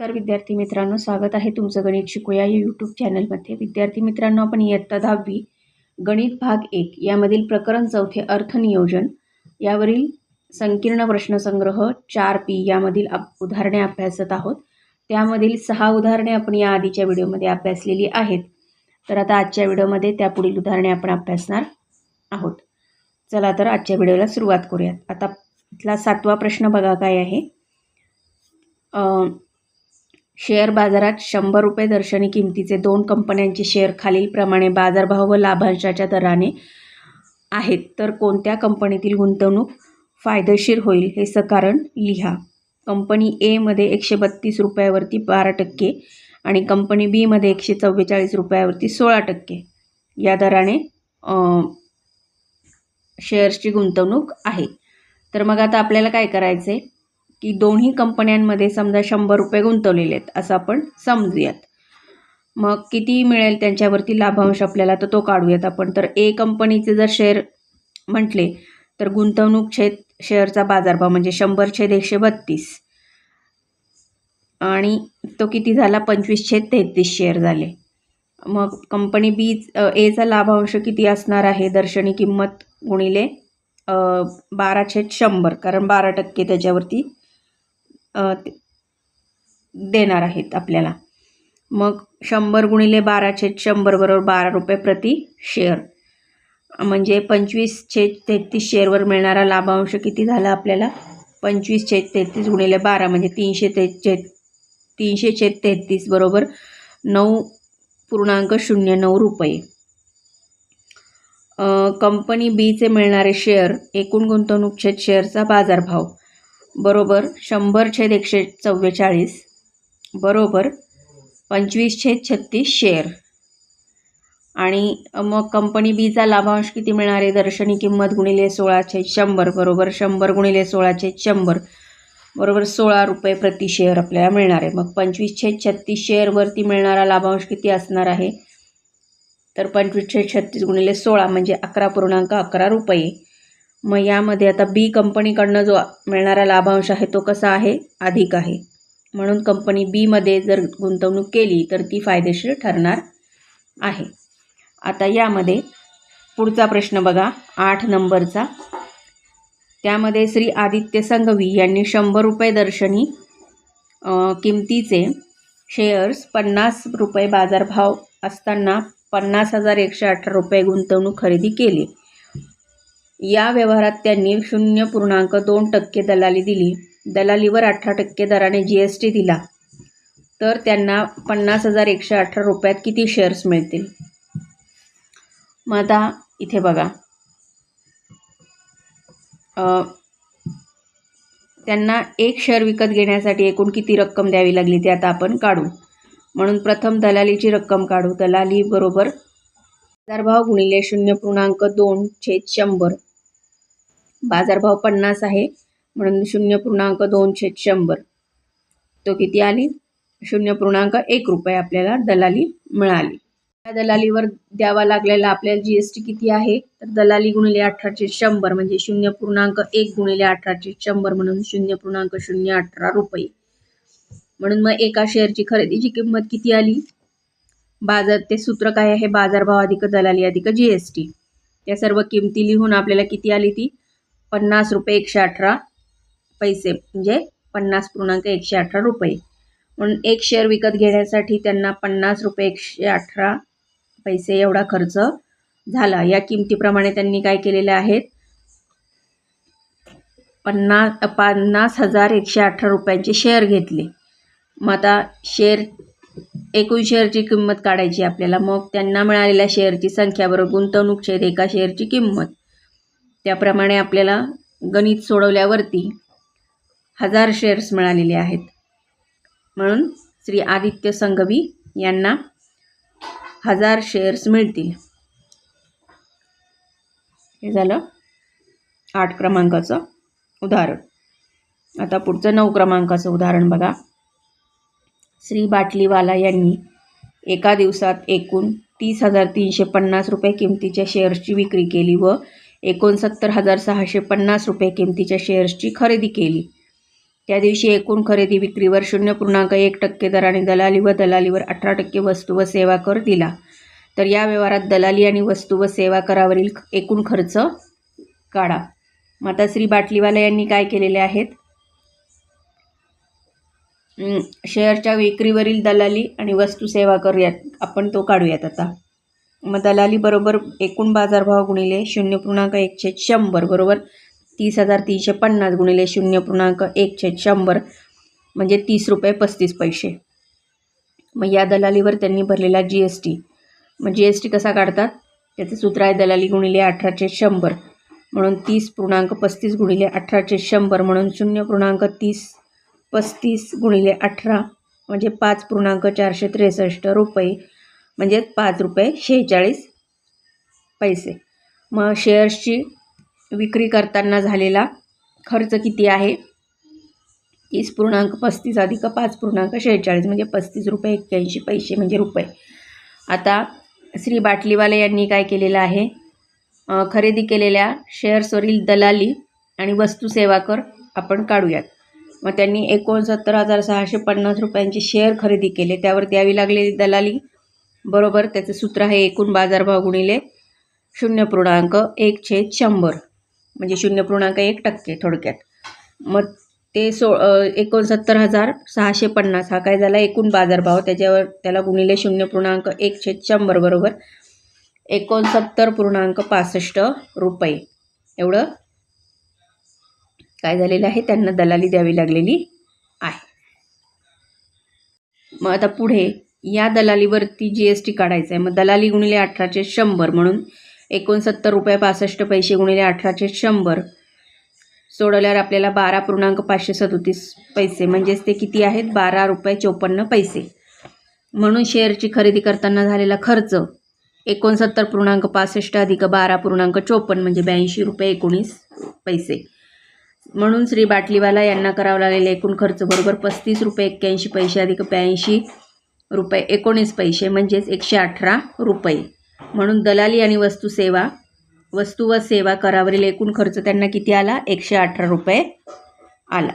नमस्कार विद्यार्थी मित्रांनो स्वागत आहे तुमचं गणित शिकूया या यूट्यूब चॅनलमध्ये विद्यार्थी मित्रांनो आपण इयत्ता दहावी गणित भाग एक यामधील प्रकरण चौथे अर्थनियोजन यावरील संकीर्ण प्रश्नसंग्रह चार पी यामधील अप उदाहरणे अभ्यासत आहोत. त्यामधील सहा उदाहरणे आपण या आधीच्या व्हिडिओमध्ये अभ्यासलेली आहेत. तर आता आजच्या व्हिडिओमध्ये त्या पुढील उदाहरणे आपण अभ्यासणार आहोत. चला तर आजच्या व्हिडिओला सुरुवात करूयात. आता इथला सातवा प्रश्न बघा काय आहे. शेअर बाजारात शंभर रुपये दर्शनी किमतीचे दोन कंपन्यांचे शेअर खालीलप्रमाणे बाजारभाव व लाभांशाच्या दराने आहेत. तर कोणत्या कंपनीतील गुंतवणूक फायदेशीर होईल हे सकारण लिहा. कंपनी एमध्ये एकशे बत्तीस रुपयावरती बारा टक्के आणि कंपनी बीमध्ये एकशे चव्वेचाळीस रुपयावरती सोळा टक्के. या दराने शेअर्सची गुंतवणूक आहे. तर मग आता आपल्याला काय करायचं आहे की दोन्ही कंपन्यांमध्ये समजा शंभर रुपये गुंतवलेले आहेत असं आपण समजूयात. मग किती मिळेल त्यांच्यावरती लाभांश आपल्याला तर तो काढूयात आपण. तर ए कंपनीचे जर शेअर म्हटले तर गुंतवणूक छेद शेअरचा बाजारभाव म्हणजे शंभर छेद एकशे बत्तीस. आणि तो किती झाला? पंचवीस छेद तेहतीस शेअर झाले. मग कंपनी बी एचा लाभांश किती असणार आहे? दर्शनी किंमत गुणिले बारा छेद शंभर. कारण बारा टक्के त्याच्यावरती देणार आहेत आपल्याला. मग शंभर गुणिले बारा छेद शंभर बरोबर बारा रुपये प्रति शेअर म्हणजे पंचवीस छेद तेहतीस शेअरवर मिळणारा लाभांश किती झाला आपल्याला? पंचवीस छेद तेहतीस गुणिले बारा म्हणजे तीनशे ते छेद तीनशे छेद तेहतीस बरोबर नऊ पूर्णांक शून्य नऊ रुपये. कंपनी बीचे मिळणारे शेअर एकूण गुंतवणूक छेद शेअरचा बाजारभाव बरोबर शंभर छेद एकशे चव्वेचाळीस बरोबर पंचवीस छेद छत्तीस शेअर आणि मग कंपनी बीचा लाभांश किती मिळणार आहे? दर्शनी किंमत गुणिले सोळा छेद शंभर बरोबर शंभर गुणिले सोळा छेद शंभर बरोबर सोळा रुपये प्रति शेअर आपल्याला मिळणार आहे. मग पंचवीस छेद छत्तीस शेअरवरती मिळणारा लाभांश किती असणार आहे? तर पंचवीस छेद छत्तीस गुणिले सोळा म्हणजे अकरा पूर्णांक अकरा रुपये. मग यामध्ये आता बी कंपनीकडनं जो मिळणारा लाभांश आहे तो कसा आहे? अधिक आहे. म्हणून कंपनी बीमध्ये जर गुंतवणूक केली तर ती फायदेशीर ठरणार आहे. आता यामध्ये पुढचा प्रश्न बघा आठ नंबरचा. त्यामध्ये श्री आदित्य संघवी यांनी शंभर रुपये दर्शनी किमतीचे शेअर्स पन्नास रुपये बाजारभाव असताना पन्नास हजार एकशे अठरा रुपये गुंतवणूक खरेदी केली. या व्यवहारात त्यांनी शून्य पूर्णांक दोन टक्के दलाली दिली. दलालीवर अठरा टक्के दराने जी एस टी दिला. तर त्यांना पन्नास हजार एकशे अठरा रुपयात किती शेअर्स मिळतील? मग आता इथे बघा. त्यांना एक शेअर विकत घेण्यासाठी एकूण किती रक्कम द्यावी लागली ते आता आपण काढू. म्हणून प्रथम दलालीची रक्कम काढू. दलाली बरोबर बाजारभाव गुणिले शून्य पूर्णांक दोन छेद शंभर. बाजारभाव पन्नास आहे. म्हणून शून्य पूर्णांक दोन छेद शंभर. तो किती आली? शून्य पूर्णांक एक रुपये आपल्याला दलाली मिळाली. त्या दलालीवर द्यावा लागलेला आपल्याला जी एस टी किती आहे? तर दलाली गुणिले अठराशे शंभर म्हणजे शून्य पूर्णांक एक गुणिले अठराशे शंभर म्हणून शून्य पूर्णांक शून्य अठरा रुपये. म्हणून मग एका शेअरची खरेदीची किंमत किती आली? बाजार ते सूत्र काय आहे? बाजारभाव अधिक दलाली अधिक जी एस टी त्या सर्व किमती लिहून आपल्याला किती आली ती? पन्नास रुपये एकशे अठरा पैसे म्हणजे पन्नास पूर्णांक एकशे अठरा रुपये. म्हणून एक शेअर विकत घेण्यासाठी त्यांना पन्नास रुपये एकशे अठरा पैसे एवढा खर्च झाला. या किमतीप्रमाणे त्यांनी काय केलेले आहेत? पन्नास पन्नास हजार एकशे अठरा रुपयांचे शेअर घेतले. मग आता शेअर एकूण शेअरची किंमत काढायची आपल्याला. मग त्यांना मिळालेल्या शेअरची संख्या बरोबर गुंतवणूक शेअर एका शेअरची किंमत. त्याप्रमाणे आपल्याला गणित सोडवल्यावरती हजार शेअर्स मिळालेले आहेत. म्हणून श्री आदित्य संघवी यांना हजार शेअर्स मिळतील. हे झालं आठ क्रमांकाचं उदाहरण. आता पुढचं नऊ क्रमांकाचं उदाहरण बघा. श्री बाटलीवाला यांनी एका दिवसात एकूण तीस हजार तीनशे पन्नास रुपये किमतीच्या शेअर्सची विक्री केली व एकोणसत्तर हजार सहाशे पन्नास रुपये किमतीच्या शेअर्सची खरेदी केली. त्या दिवशी एकूण खरेदी विक्रीवर शून्य पूर्णांक एक टक्के दराने दलाली व दलालीवर अठरा टक्के वस्तू व सेवा कर दिला. तर या व्यवहारात दलाली आणि वस्तू व सेवा करावरील एकूण खर्च काढा. माताश्री श्री बाटलीवाला यांनी काय केलेले आहेत? शेअरच्या विक्रीवरील दलाली आणि वस्तू सेवा कर यात आपण तो काढूयात आता. मग दलाली बरोबर एकूण बाजारभाव गुणिले शून्य पूर्णांक एकशे शंभर बरोबर? तीस हजार तीनशे पन्नास गुणिले शून्य पूर्णांक एकशे शंभर म्हणजे तीस रुपये पस्तीस पैसे. मग या दलालीवर त्यांनी भरलेला जी एस टी मग जी एस टी कसा काढतात? त्याचं सूत्र आहे दलाली गुणिले अठराशे शंभर म्हणून तीस पूर्णांक पस्तीस गुणिले अठराशे शंभर म्हणून शून्य पूर्णांक तीस पस्तीस गुणिले अठरा म्हणजे पाच पूर्णांक चारशे त्रेसष्ट रुपये. म्हणजेच पाच रुपये शेहेचाळीस पैसे. मग शेअर्सची विक्री करताना झालेला खर्च किती आहे? तीस पूर्णांक पस्तीस अधिक पाच पूर्णांक शेहेचाळीस म्हणजे पस्तीस रुपये एक्क्याऐंशी पैसे म्हणजे रुपये. आता श्री बाटलीवाले यांनी काय केलेलं आहे? खरेदी केलेल्या शेअर्सवरील दलाली आणि वस्तू सेवा कर आपण काढूयात. मग त्यांनी एकोणसत्तर हजार सहाशे पन्नास रुपयांचे शेअर खरेदी केले. त्यावर द्यावी लागलेली दलाली बरोबर त्याचं सूत्र आहे एकूण बाजारभाव गुणिले शून्य पूर्णांक एक छेद शंभर. म्हणजे शून्य पूर्णांक एक टक्के थोडक्यात. मग ते सो एकोणसत्तर हजार सहाशे पन्नास हा काय झाला? एकूण बाजारभाव त्याच्यावर त्याला गुणिले शून्य पूर्णांक एक छेद शंभर बरोबर एकोणसत्तर पूर्णांक पासष्ट रुपये. एवढं काय झालेलं आहे? त्यांना दलाली द्यावी लागलेली आहे. मग आता पुढे या दलालीवरती जी एस टी काढायचं आहे मग दलाली गुणिले अठराचे शंभर म्हणून एकोणसत्तर रुपये पासष्ट पैसे गुणिले अठराचे शंभर सोडवल्यावर आपल्याला बारा पूर्णांक पाचशे सदोतीस पैसे. म्हणजेच ते किती आहेत? बारा रुपये चोपन्न पैसे. म्हणून शेअरची खरेदी करताना झालेला खर्च एकोणसत्तर पूर्णांक पासष्ट अधिक बारा पूर्णांक चोपन्न म्हणजे ब्याऐंशी रुपये एकोणीस पैसे. म्हणून श्री बाटलीवाला यांना करावं लागलेलं एकूण खर्च बरोबर पस्तीस रुपये एक्क्याऐंशी पैसे अधिक ब्याऐंशी रुपये. एकोणीस पैसे म्हणजेच एकशे अठरा रुपये. म्हणून दलाली आणि वस्तूसेवा वस्तू व सेवा करावरील एकूण खर्च त्यांना किती आला? एकशे अठरा रुपये आला.